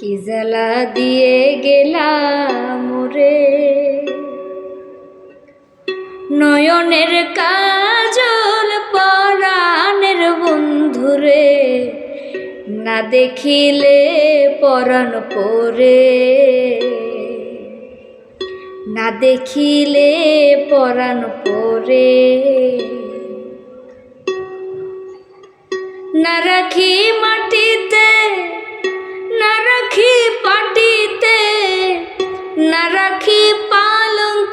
কি জ্বালা দিয়ে গেলাম রে? নয়নের কাজল পরাণের বন্ধুরে না দেখিলে পরাণ পরে। না দেখিলে পরাণ পরে। না রাখি মাটিতে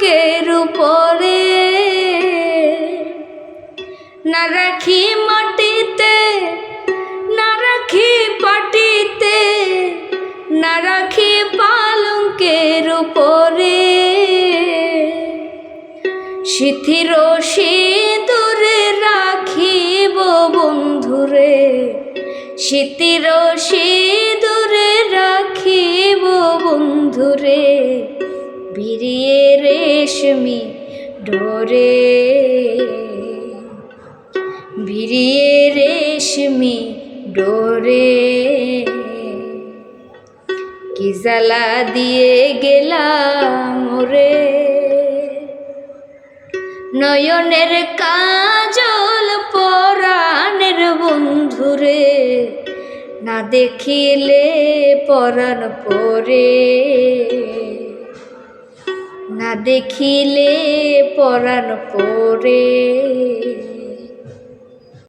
পালঙ্কের উপরে। না রাখি মাটিতে, না রাখি পাটিতে, না রাখি পালঙ্কের উপরে। শিথির সিঁদুরে রাখিব বন্ধুরে শীতির সিঁদুরে বিরিয়ে রেশমি ডোরে। বিরিয়ে রেশমি ডোরে। কি জ্বালা দিয়ে গেলাম রে নয়নের কাজল পরাণের বন্ধুরে, না দেখিলে পরাণ পরে। না দেখিলে পরাণ পরে।